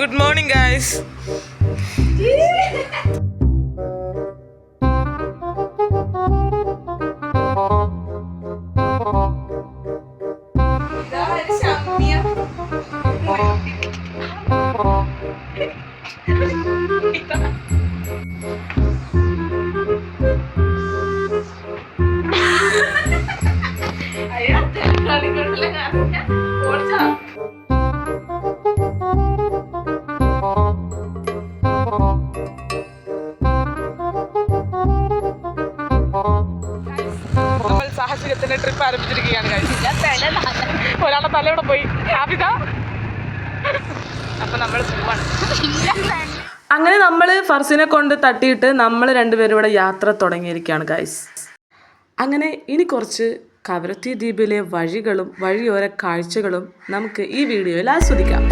Good morning guys സാഹസികത്തിന്റെ trip ആരംഭിച്ചിരിക്കുകയാണ് കഴിഞ്ഞത് ഒരാളെ തലയോടെ പോയി. ആബിദ അപ്പൊ നമ്മൾ അങ്ങനെ നമ്മൾ ഫർസിനെ കൊണ്ട് തട്ടിയിട്ട് നമ്മൾ രണ്ടുപേരും ഇവിടെ യാത്ര തുടങ്ങിയിരിക്കുകയാണ് ഗൈസ് അങ്ങനെ ഇനി കുറച്ച് കവരത്തി ദ്വീപിലെ വഴികളും വഴിയോര കാഴ്ചകളും നമുക്ക് ഈ വീഡിയോയിൽ ആസ്വദിക്കാം.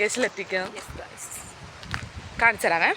ലൊക്കേഷനിൽ കാണിച്ചു തരാമേ.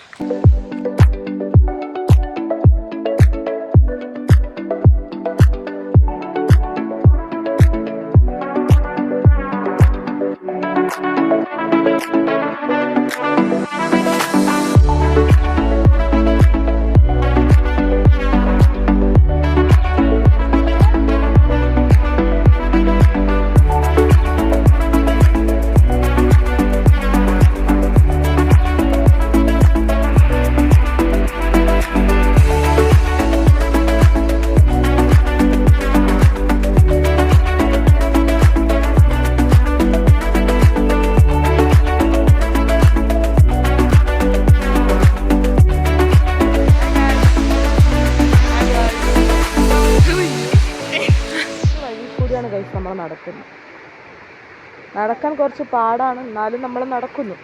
നടക്കാൻ കുറച്ച് പാടാണ്. എന്നാലും നമ്മൾ നടക്കുന്നു.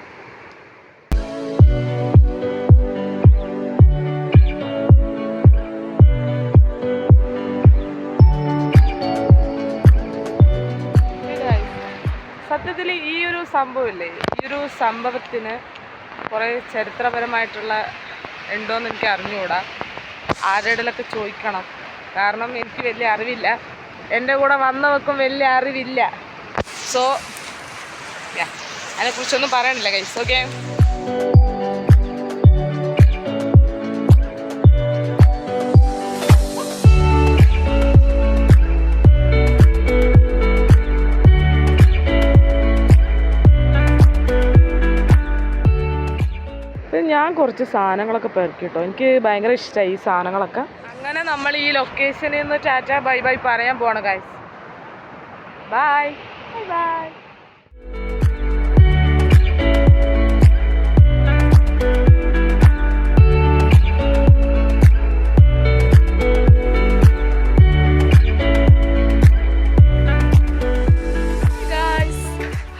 സത്യത്തിൽ ഈ ഒരു സംഭവമില്ലേ? ഈ ഒരു സംഭവത്തിന് കുറേ ചരിത്രപരമായിട്ടുള്ള ഉണ്ടോയെന്ന് എനിക്ക് അറിഞ്ഞുകൂടാ. ആരുടെയിലൊക്കെ ചോദിക്കണം. കാരണം എനിക്ക് വലിയ അറിവില്ല. എന്റെ കൂടെ വന്നവർക്കും വലിയ അറിവില്ല. സോ അതിനെക്കുറിച്ചൊന്നും പറയണില്ല കൈസ് ഓക്കെ ഞാൻ കുറച്ച് സാധനങ്ങളൊക്കെ പെറുക്കി കേട്ടോ എനിക്ക് ഭയങ്കര ഇഷ്ടമായി ഈ സാധനങ്ങളൊക്കെ. അങ്ങനെ നമ്മൾ ഈ ലൊക്കേഷനിൽ നിന്ന് ടാറ്റ ബൈ ബൈ പറയാൻ പോണ guys bye bye bye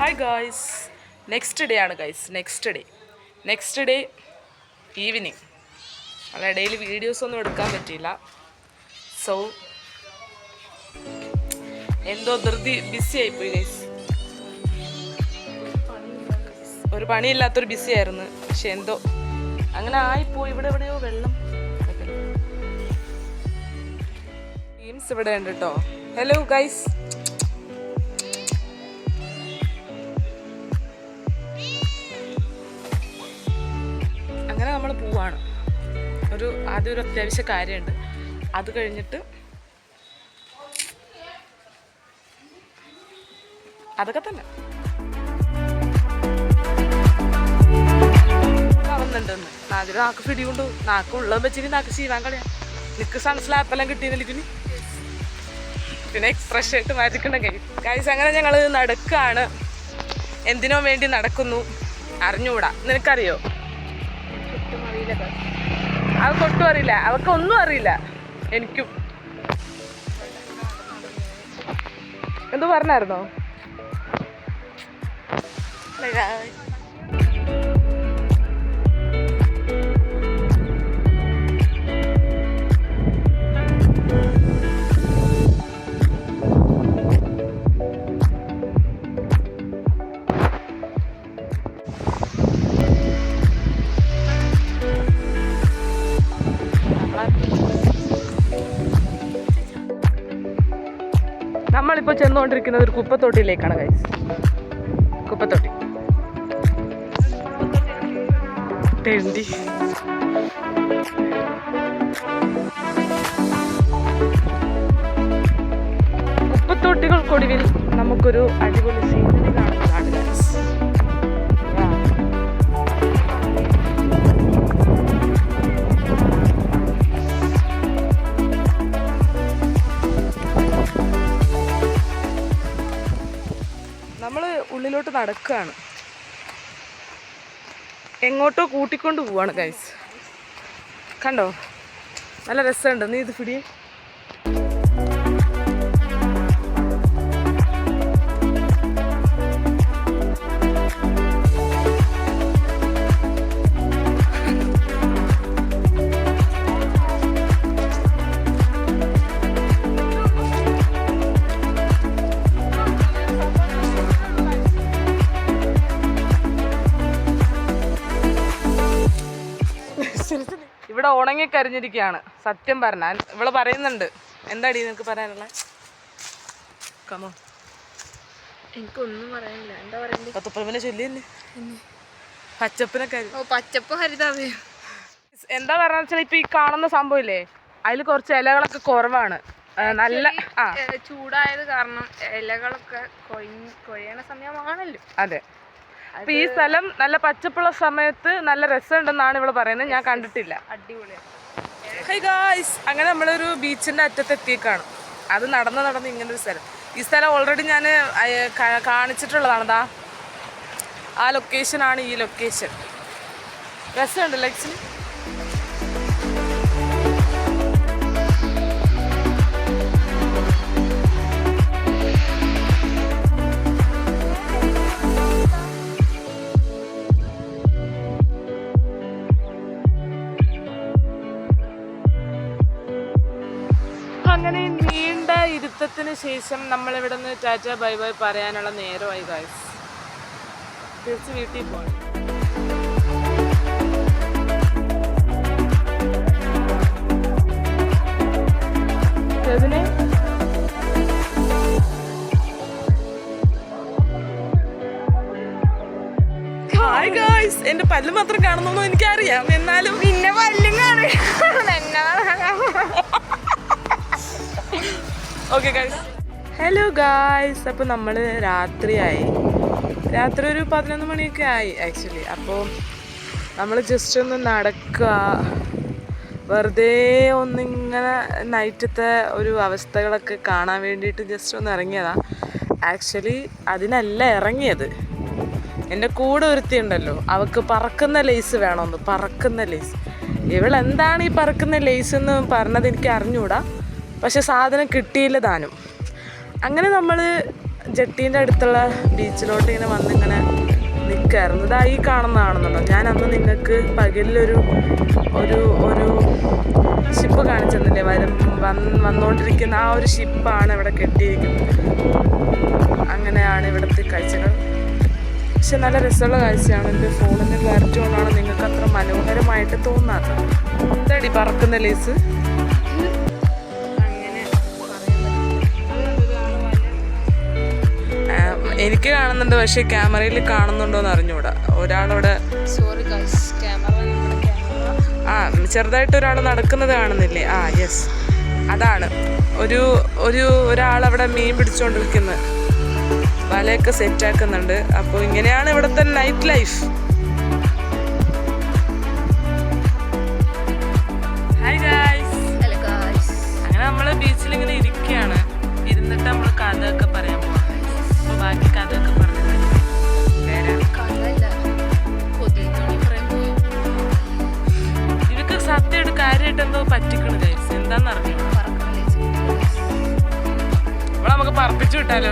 hi guys next day ആണ് guys next day next day evening അല്ല ഡെയിലി വീഡിയോസ് ഒന്നും എടുക്കാൻ പറ്റിയില്ല. സോ എന്തോ ധൃതി ബിസി ആയിപ്പോയി ഗൈസ് ഒരു പണിയില്ലാത്തൊരു ബിസി ആയിരുന്നു. പക്ഷെ എന്തോ അങ്ങനെ ആയിപ്പോയി. ഇവിടെ എവിടെയോ വെള്ളം. ടീംസ് ഇവിടെ ഉണ്ട് കേട്ടോ ഹലോ ഗൈസ് ഒരു ആദ്യം ഒരു അത്യാവശ്യ കാര്യമുണ്ട്. അത് കഴിഞ്ഞിട്ട് അതൊക്കെ തന്നെ. ആവുന്നുണ്ടെന്ന്. നാദിര നാക്ക് പിടികൊണ്ടു. നാക്ക് ഉള്ളത് വെച്ചിട്ട് നാക്ക് ചെയ്യാൻ കളയാ. നിക്ക് സൺസ്ലാപ്പെല്ലാം കിട്ടിയ കിട്ടിയെന്നിരിക്കുന്നു പിന്നെ എക്സ്പ്രഷൻ ആയിട്ട് മാറ്റിക്കണ്ട കൈ കൈസ് അങ്ങനെ ഞങ്ങൾ നടക്കാണ്. എന്തിനോ വേണ്ടി നടക്കുന്നു. അറിഞ്ഞുകൂടാ. നിനക്കറിയോ? അവൾക്ക് ഒട്ടും അറിയില്ല. അവൾക്ക് ഒന്നും അറിയില്ല. എനിക്കും. എന്തു പറഞ്ഞായിരുന്നോ? ചെന്നുകൊണ്ടിരിക്കുന്നത് ഒരു കുപ്പത്തൊട്ടിയിലേക്കാണ് ഗൈസ് കുപ്പത്തൊട്ടി. തെണ്ടി. കുപ്പത്തൊട്ടികൾക്കൊടുവിൽ നമുക്കൊരു അടിപൊളി സീനറി ഉള്ളിലോട്ട് നടക്കുകയാണ് എങ്ങോട്ടോ കൂട്ടിക്കൊണ്ട് പോവാണ് ഗൈസ് കണ്ടോ? നല്ല രസമുണ്ട്. നീ ഇത് പിടി ഇവിടെ ഉണങ്ങിക്കരിഞ്ഞിരിക്കുകയാണ് സത്യം പറഞ്ഞാൽ. ഇവിടെ പറയുന്നുണ്ട്. എന്താടി നിനക്ക് പറയാനുള്ള? കമോ എനിക്കൊന്നും പറയാനില്ല. എന്താ പറയണ്ടേ? കത്തുപ്പറമ്പിനെ ചൊല്ലിയല്ലേ? പച്ചപ്പിനെ കരി ഓ പച്ചപ്പ് ഹരിതാവേ. എന്താ പറഞ്ഞാൽ വെച്ചാൽ ഇപ്പൊ ഈ കാണുന്ന സംഭവമില്ലേ? അതിൽ കുറച്ച് ഇലകളൊക്കെ കുറവാണ്. നല്ല ചൂടായത് കാരണം ഇലകളൊക്കെ കൊഴിയണ സമയമാണല്ലോ. അതെ. അപ്പൊ ഈ സ്ഥലം നല്ല പച്ചപ്പുള്ള സമയത്ത് നല്ല രസമുണ്ടെന്നാണ് ഇവിടെ പറയുന്നത്. ഞാൻ കണ്ടിട്ടില്ല. അടിപൊളിയാണ് അങ്ങനെ നമ്മളൊരു ബീച്ചിന്റെ അറ്റത്ത് എത്തിയേക്കാണ്. അത് നടന്ന് നടന്ന് ഇങ്ങനെ ഒരു സ്ഥലം. ഈ സ്ഥലം ഓൾറെഡി ഞാൻ കാണിച്ചിട്ടുള്ളതാണ് ദാ. ആ ലൊക്കേഷനാണ് ഈ ലൊക്കേഷൻ രസമുണ്ട് ലക്ഷ്മി? ഇരുത്തത്തിന് ശേഷം നമ്മൾ ഇവിടെ നിന്ന് ടാറ്റ ബൈ ബൈ പറയാനുള്ള നേരമായി ഗായ്സ് തിരിച്ച് വീട്ടിൽ പോകണം ഇതിന് ഹായ് ഗായ്സ് എന്റെ പല്ല് മാത്രം കാണുന്നു എനിക്കറിയാം. എന്നാലും പിന്നെ പല്ലും ഹലോ ഗായ്സ് അപ്പോൾ നമ്മൾ രാത്രിയായി. രാത്രി ഒരു പതിനൊന്ന് മണിയൊക്കെ ആയി ആക്ച്വലി അപ്പോൾ നമ്മൾ ജസ്റ്റ് ഒന്ന് നടക്കുക വെറുതെ ഒന്നിങ്ങനെ നൈറ്റത്തെ ഒരു അവസ്ഥകളൊക്കെ കാണാൻ വേണ്ടിയിട്ട് ജസ്റ്റ് ഒന്ന് ഇറങ്ങിയതാണ് ആക്ച്വലി അതിനല്ല ഇറങ്ങിയത്. എന്റെ കൂടെ ഒരുത്തിയുണ്ടല്ലോ. അവൾക്ക് പറക്കുന്ന ലേസ് വേണമെന്ന് പറക്കുന്ന ലേസ് ഇവളെന്താണ് ഈ പറക്കുന്ന ലേസ് എന്ന് പറഞ്ഞത് എനിക്ക് അറിഞ്ഞൂടാ. പക്ഷെ സാധനം കിട്ടിയില്ല താനും. അങ്ങനെ നമ്മൾ ജട്ടീന്റെ അടുത്തുള്ള ബീച്ചിലോട്ട് ഇങ്ങനെ വന്നിങ്ങനെ നിൽക്കായിരുന്നു ഇതാ ഈ കാണുന്നതാണെന്നുണ്ടോ? ഞാൻ അന്ന് നിങ്ങൾക്ക് പകലിലൊരു ഒരു ഒരു ഷിപ്പ് കാണിച്ചെന്നില്ലേ? വരും വന്ന് വന്നുകൊണ്ടിരിക്കുന്ന ആ ഒരു ഷിപ്പാണ് ഇവിടെ കെട്ടിയിരിക്കുന്നത്. അങ്ങനെയാണ് ഇവിടുത്തെ കാഴ്ചകൾ. പക്ഷെ നല്ല രസമുള്ള കാഴ്ചയാണ്. എന്റെ ഫോണിന്റെ ക്ലാരിറ്റി കൊണ്ടാണ് നിങ്ങൾക്ക് അത്ര മനോഹരമായിട്ട് തോന്നാത്തത്. എന്താടി പറക്കുന്ന ലേസ്? എനിക്ക് കാണുന്നുണ്ട് പക്ഷെ ക്യാമറയിൽ കാണുന്നുണ്ടോ എന്ന് അറിഞ്ഞൂടാ ഒരാളോടെ സോറി ഗൈസ് ക്യാമറ ആ ചെറുതായിട്ട് ഒരാൾ നടക്കുന്നത് കാണുന്നില്ലേ? ആ യെസ് അതാണ്. ഒരു ഒരു ഒരാൾ അവിടെ മീൻ പിടിച്ചുകൊണ്ടിരിക്കുന്നത് വലയൊക്കെ സെറ്റ് ആക്കുന്നുണ്ട്. അപ്പോൾ ഇങ്ങനെയാണ് ഇവിടുത്തെ നൈറ്റ് ലൈഫ് ഹായ് ഗായ്സ് അങ്ങനെ നമ്മൾ ബീച്ചിൽ ഇങ്ങനെ ഇരിക്കുകയാണ്. ഇരുന്നിട്ട് നമ്മൾ കഥയൊക്കെ പറയാൻ പോകും ബാക്കി കഥയൊക്കെ പറഞ്ഞത് ഇവർക്ക് സത്യം കാര്യമായിട്ട് എന്തോ പറ്റിക്കണ് കഴിച്ചു എന്താണെന്നറിയാം നമുക്ക് പറപ്പിച്ചു വിട്ടാലോ?